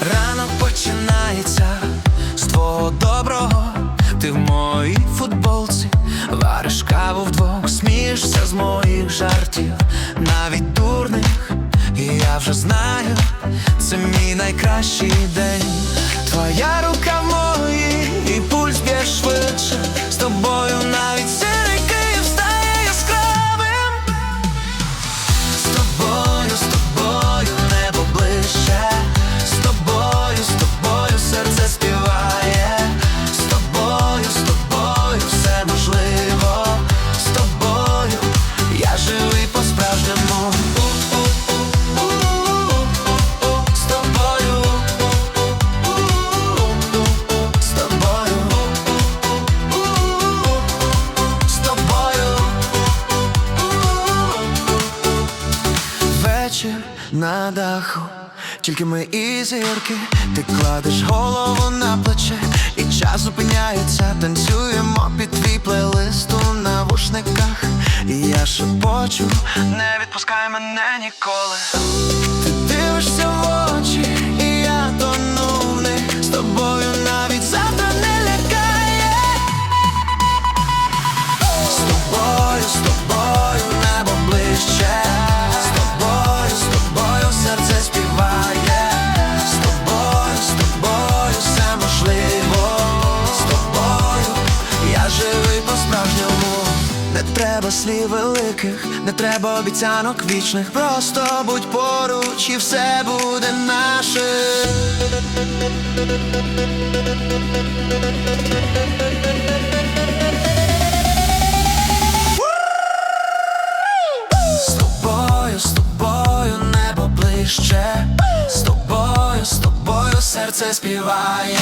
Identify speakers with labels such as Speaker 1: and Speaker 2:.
Speaker 1: Ранок починається з твого доброго. Ти в моїй футболці, вариш каву вдвох, смієшся з моїх жартів, навіть дурних. І я вже знаю, це мій найкращий день. На даху, тільки ми і зірки, ти кладеш голову на плече, і час зупиняється, танцюємо під твій плейлист у навушниках. І я шепочу, не відпускай мене ніколи. Треба слів великих, не треба обіцянок вічних, просто будь поруч і все буде наше. З тобою, з тобою небо ближче, з тобою, з тобою серце співає,